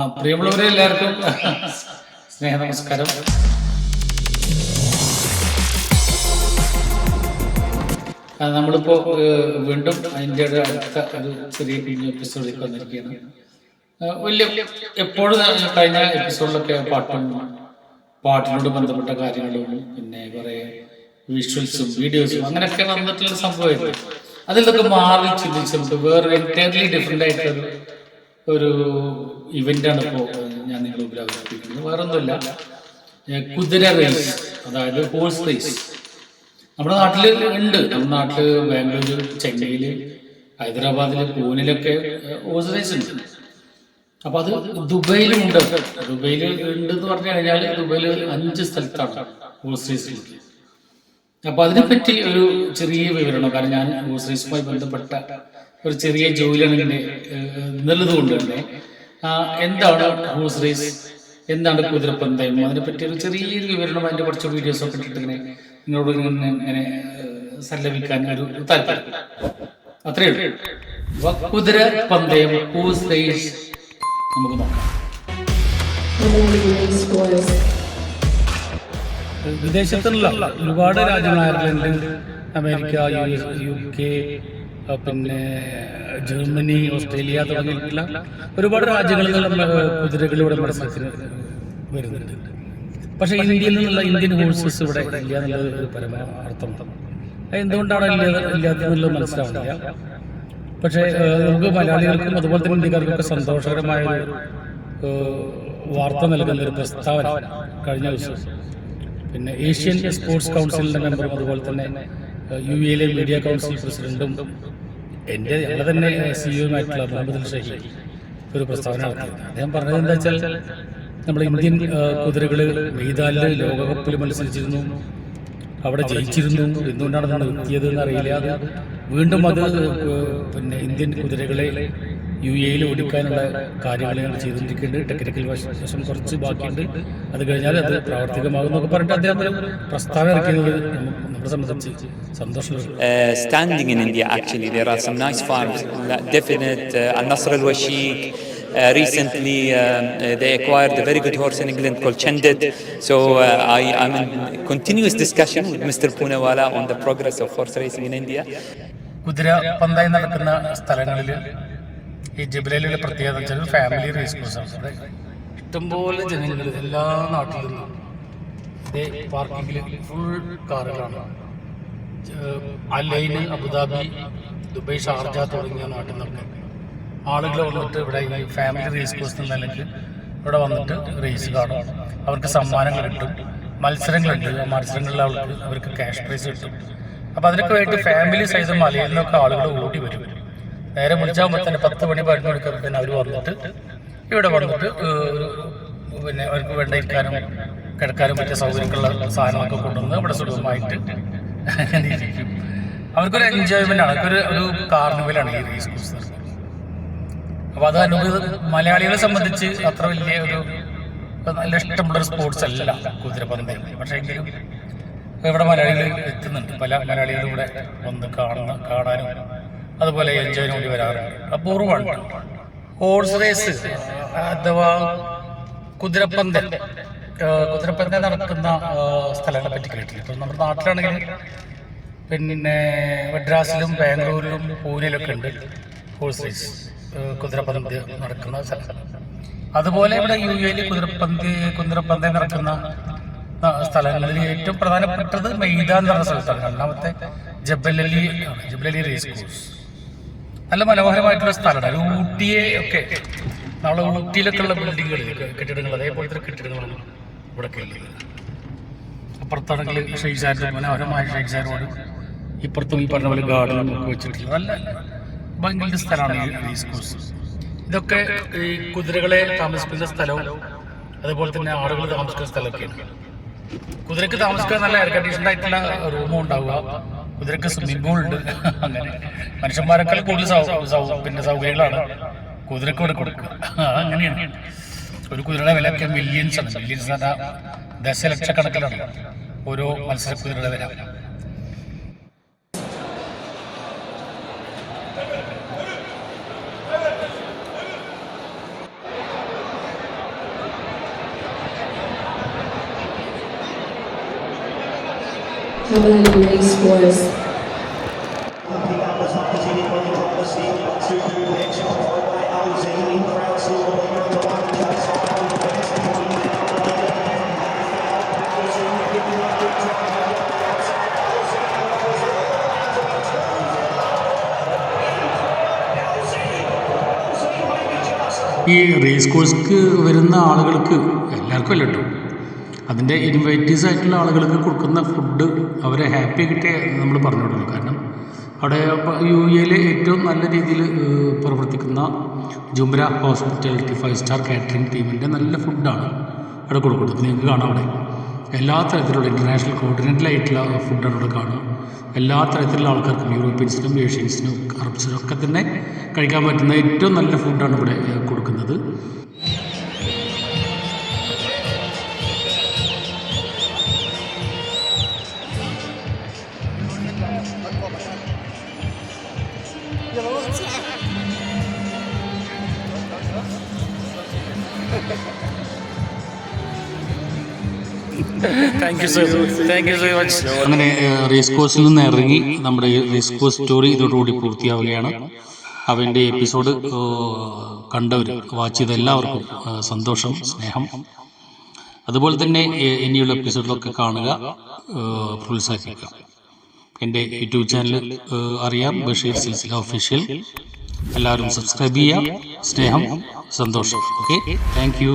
പ്രിയമുള്ളവരെ എല്ലാവർക്കും സ്നേഹ നമസ്കാരം നമ്മളിപ്പോ വീണ്ടും ഒരു അടുത്ത ഒരു ചെറിയ കുഞ്ഞു എപ്പിസോഡിലേക്ക് വന്നിരിക്കുകയാണ്. വലിയ എപ്പോഴും കഴിഞ്ഞ എപ്പിസോഡിലൊക്കെ പാട്ടും പാട്ടിനോട് ബന്ധപ്പെട്ട കാര്യങ്ങളും പിന്നെ കുറെ വിഷ്വൽസും വീഡിയോസും അങ്ങനെയൊക്കെ വന്നിട്ടുള്ള സംഭവമായിരുന്നു അതിൽ നിന്നൊക്കെ മാറി ചിന്തിച്ച് വേറെ എന്റയർലി ഡിഫറെന്റ് ആയിട്ടൊരു ഒരു ഇവന്റാണ് ഇപ്പോൾ ഞാൻ നിങ്ങളുടെ മുമ്പിൽ അവതരിപ്പിക്കുന്നത്. വേറൊന്നുമില്ല കുതിര റേസ് അതായത് ഹോഴ്സ് റേസ് നമ്മുടെ നാട്ടിൽ ഉണ്ട്. നമ്മുടെ നാട്ടിൽ ബാംഗ്ലൂര് ചെന്നൈയിൽ ഹൈദരാബാദിൽ പൂനെയിലൊക്കെ ഹോഴ്സ് റേസ് ഉണ്ട്. അപ്പൊ അത് ദുബൈയിലും ഉണ്ട് ദുബൈയിൽ ഉണ്ട് എന്ന് പറഞ്ഞു കഴിഞ്ഞാൽ ദുബൈയിൽ അഞ്ച് സ്ഥലത്താണ് ഹോഴ്സ് റേസ് ഉള്ളത്. അപ്പൊ അതിനെപ്പറ്റി ഒരു ചെറിയ വിവരണം കാരണം ഞാൻ ഗ്രോസറീസുമായി റേസുമായി ബന്ധപ്പെട്ട ഒരു ചെറിയ ജോലിയാണ് ഇങ്ങനെ എന്നുള്ളത് കൊണ്ട് തന്നെ എന്താണ് ഗ്രോസറീസ് എന്താണ് കുതിരപ്പന്തയം? അതിനെപ്പറ്റി ഒരു ചെറിയൊരു വിവരണം അതിന്റെ കുറച്ച് വീഡിയോസ് ഒക്കെ ഇട്ടിട്ട് നിങ്ങളോട് ഇങ്ങനെ സല്ലപിക്കാൻ ഒരു താല്പര്യം. അത്രയേ ഉള്ളൂ. കുതിര പന്തയം നമുക്ക് നോക്കാം. വിദേശത്തുള്ള ഒരുപാട് രാജ്യങ്ങൾ അയർലൻഡ് അമേരിക്ക യു കെ പിന്നെ ജർമ്മനി ഓസ്ട്രേലിയ തുടങ്ങിയിട്ടുള്ള ഒരുപാട് രാജ്യങ്ങളിൽ നിന്നുള്ള കുതിരകളിലൂടെ നമ്മുടെ മത്സരത്തിന് വരുന്നുണ്ട്. പക്ഷെ ഇന്ത്യയിൽ നിന്നുള്ള ഇന്ത്യൻ ഹോഴ്സസ് ഇവിടെ ഇല്ല എന്നുള്ളത് ഒരു പരമാർത്ഥമാണ് എന്തുകൊണ്ടാണ് ഇല്ലാത്ത മനസ്സിലാവില്ല പക്ഷെ നമുക്ക് മലയാളികൾക്കും അതുപോലെ തന്നെ ഇന്ത്യക്കാർക്കൊക്കെ സന്തോഷകരമായ വാർത്ത നൽകുന്ന ഒരു പ്രസ്താവന കഴിഞ്ഞ ദിവസം. പിന്നെ ഏഷ്യൻ സ്പോർട്സ് കൗൺസിലിന്റെ മെമ്പറും അതുപോലെ തന്നെ യു എയിലെ മീഡിയ കൗൺസിൽ പ്രസിഡന്റും എന്റെ ഞങ്ങളെ തന്നെ സിഇഒയുമായിട്ടുള്ള മുഹമ്മദ് ഷഹി ഒരു പ്രസ്താവന നടത്തിയത് അദ്ദേഹം പറഞ്ഞത് എന്താ വെച്ചാൽ നമ്മുടെ ഇന്ത്യൻ കുതിരകൾ മെയ്താലിൽ ലോകകപ്പിൽ മത്സരിച്ചിരുന്നു അവിടെ ജയിച്ചിരുന്നു എന്തുകൊണ്ടാണ് അത് നിർത്തിയത് എന്നറിയില്ല. വീണ്ടും അത് പിന്നെ ഇന്ത്യൻ കുതിരകളെ യു എയിൽ ഓടിക്കാനുള്ള കാര്യങ്ങൾ ഞങ്ങൾ ചെയ്തുകൊണ്ടിരിക്കുന്നുണ്ട് ടെക്നിക്കൽ വശം കുറച്ച് ബാക്കിയുണ്ട് അത് കഴിഞ്ഞാൽ അത് പ്രാവർത്തികമാകും എന്നൊക്കെ പറഞ്ഞിട്ട് അദ്ദേഹം ഒരു പ്രസ്താവന ഇറക്കിയത് നമ്മളെ സംബന്ധിച്ച് സന്തോഷമുള്ള uh, standing in India. Actually, there are some nice farms. Definite uh, Al Nasr Al Washiq. Uh, recently, um, uh, they acquired a very good horse in England called Chandid. So uh, I, I'm in continuous discussion with Mr. Poonawala on the progress of horse racing in India. കുതിര പന്തായി നടക്കുന്ന സ്ഥലങ്ങളിൽ ഈ ജിബിലയിലുള്ള പ്രത്യേകത വെച്ചാൽ family raise കോഴ്സാണ് ഇഷ്ടംപോലെ ജനങ്ങൾ എല്ലാ നാട്ടിൽ നിന്നും ഫുൾ കാറുകളാണ് അലൈന് അബുദാബി ദുബൈ ഷാർജ തുടങ്ങിയ നാട്ടിൽ നിന്നൊക്കെ. ആളുകൾ വന്നിട്ട് ഇവിടെ ഈ ഫാമിലി റേസ് കോഴ്സ് എന്ന നിലയ്ക്ക് ഇവിടെ വന്നിട്ട് റേസ് കാണും. അവർക്ക് സമ്മാനങ്ങൾ കിട്ടും. മത്സരങ്ങളുണ്ട്. ആ മത്സരങ്ങളിൽ അവർക്ക് അവർക്ക് ക്യാഷ് പ്രൈസ് കിട്ടും. അപ്പോൾ അതിനൊക്കെ വേണ്ടി ഫാമിലി സൈസ് മലയിൽ നിന്നൊക്കെ ആളുകൾ ഓടി വരും. നേരെ വിളിച്ചാകുമ്പോൾ തന്നെ പത്ത് മണി പതിനൊന്ന് മണിക്കൊക്കെ തന്നെ അവർ വന്നിട്ട് ഇവിടെ വന്നിട്ട് പിന്നെ അവർക്ക് വേണ്ട ഇരിക്കാനും കിടക്കാനും മറ്റു സൗകര്യങ്ങളുള്ള സാധനങ്ങളൊക്കെ കൊണ്ടുവന്ന് ഇവിടെ ഇരിക്കും അവർക്കൊരു എൻജോയ്മെന്റ് ആണ്. അവർക്കൊരു ഒരു കാർണിവലാണ് ഈ റേസ് കോഴ്സ് അത് അനുഭവ മലയാളികളെ സംബന്ധിച്ച് അത്ര വലിയ ഒരു നല്ല ഇഷ്ടമുള്ള ഒരു സ്പോർട്സ് അല്ല കുതിരപ്പന്ത്. പക്ഷേ എങ്കിലും ഇവിടെ മലയാളികൾ എത്തുന്നുണ്ട്. പല മലയാളികളും ഇവിടെ വന്ന് കാണുന്ന കാണാനും അതുപോലെ എൻജോയിന് വേണ്ടി വരാറുണ്ട്. അപൂർവമാണ് ഹോഴ്സ് റേസ് അഥവാ കുതിരപ്പന്തൽ കുതിരപ്പന്തൽ നടക്കുന്ന സ്ഥലങ്ങളെ പറ്റി കേട്ടില്ല ഇപ്പം നമ്മുടെ നാട്ടിലാണെങ്കിൽ പിന്നെ മദ്രാസിലും ബാംഗ്ലൂരിലും പൂനെയിലൊക്കെ ഉണ്ട് ഹോഴ്സ് റേസ് കുതിരപ്പന്ത് നടക്കുന്ന സ്ഥലം. അതുപോലെ ഇവിടെ യു എയിൽ കുതിരപ്പന്ത് കുതിരപ്പന്ത് നടക്കുന്ന സ്ഥലങ്ങളിൽ ഏറ്റവും പ്രധാനപ്പെട്ടത് മെയ്ദാൻ എന്ന് പറഞ്ഞ സ്ഥലത്താണ്. രണ്ടാമത്തെ ജബലലി ആണ് ജബലലി റേസ് കോഴ്സ് നല്ല മനോഹരമായിട്ടുള്ള സ്ഥലമാണ്. ഒരു ഊട്ടിയെ ഒക്കെ നമ്മളെ ഊട്ടിയിലൊക്കെ ഉള്ള ബിൽഡിങ്ങുകൾ കെട്ടിടങ്ങൾ അതേപോലത്തെ കെട്ടിടങ്ങളാണ് ഇവിടെ ഉള്ളത്. അപ്പുറത്താണെങ്കിൽ ഷെയ്സാരുടെ മനോഹരമായ ഷെയ്സാരോട് ഇപ്പുറത്തും ഈ പറഞ്ഞ പോലെ ഗാർഡനും ഒക്കെ വെച്ചിട്ടുള്ള നല്ല ഭംഗിയുടെ സ്ഥലമാണ് ഈ സ്കൂൾസ് ഇതൊക്കെ ഈ കുതിരകളെ താമസിക്കുന്ന സ്ഥലവും അതുപോലെ തന്നെ ആളുകൾ താമസിക്കുന്ന സ്ഥലമൊക്കെയാണ്. കുതിരക്ക് താമസിക്കാൻ നല്ല എയർ കണ്ടീഷൻ ആയിട്ടുള്ള റൂമും ഉണ്ടാവുക. കുതിരക്ക് സ്വിമ്മിംഗ് പൂൾ ഉണ്ട് അങ്ങനെ മനുഷ്യന്മാരെക്കാൾ കൂടുതൽ പിന്നെ സൗകര്യങ്ങളാണ്. കുതിരക്ക് ഇവിടെ കൊടുക്കുക. അങ്ങനെയാണ് ഒരു കുതിരയുടെ വിലയൊക്കെ മില്യൻസ് ആണ്. മില്യൻസ് എന്ന് പറഞ്ഞാൽ ദശലക്ഷക്കണക്കിലാണ് ഓരോ മത്സര കുതിരയുടെ വില. Cavalry Race Course. ഈ റേസ് കോഴ്സ്ക്ക് വരുന്ന ആളുകൾക്ക് എല്ലാവർക്കും അല്ല കേട്ടോ അതിന്റെ ഇൻവൈറ്റീസ് ആയിട്ടുള്ള ആളുകൾക്ക് കൊടുക്കുന്ന ഫുഡ് അവരെ ഹാപ്പി കിട്ടിയ നമ്മൾ പറഞ്ഞു കൊടുക്കണം. കാരണം അവിടെ യു എയിലെ ഏറ്റവും നല്ല രീതിയിൽ പ്രവർത്തിക്കുന്ന Jumra hospitality five star catering ടീമിന്റെ നല്ല ഫുഡാണ് അവിടെ കൊടുക്കുന്നത്. നിങ്ങൾക്ക് കാണാം അവിടെ. എല്ലാ തരത്തിലുള്ള ഇന്റർനാഷണൽ കോർഡിനേറ്റലായിട്ടുള്ള ഫുഡാണ് അവിടെ കാണുക. എല്ലാ തരത്തിലുള്ള ആൾക്കാർക്കും യൂറോപ്യൻസിനും ഏഷ്യൻസിനും അറബ്സിനും ഒക്കെ തന്നെ കഴിക്കാൻ പറ്റുന്ന ഏറ്റവും നല്ല ഫുഡാണ് ഇവിടെ കൊടുക്കുന്നത്. അങ്ങനെ റേസ് കോഴ്സിൽ നിന്ന് ഇറങ്ങി നമ്മുടെ റേസ് കോഴ്സ് സ്റ്റോറി ഇതോടുകൂടി പൂർത്തിയാവുകയാണ്. അവന്റെ എപ്പിസോഡ് കണ്ടവർ വാച്ച് ചെയ്ത എല്ലാവർക്കും സന്തോഷം സ്നേഹം. അതുപോലെ തന്നെ ഇനിയുള്ള എപ്പിസോഡിലൊക്കെ കാണുക പ്രോത്സാഹിപ്പിക്കുക. എന്റെ യൂട്യൂബ് ചാനൽ അറിയാം ബഷീർ സിൽസില ഒഫീഷ്യൽ എല്ലാവരും സബ്സ്ക്രൈബ് ചെയ്യുക. സ്നേഹം സന്തോഷം. Okay thank you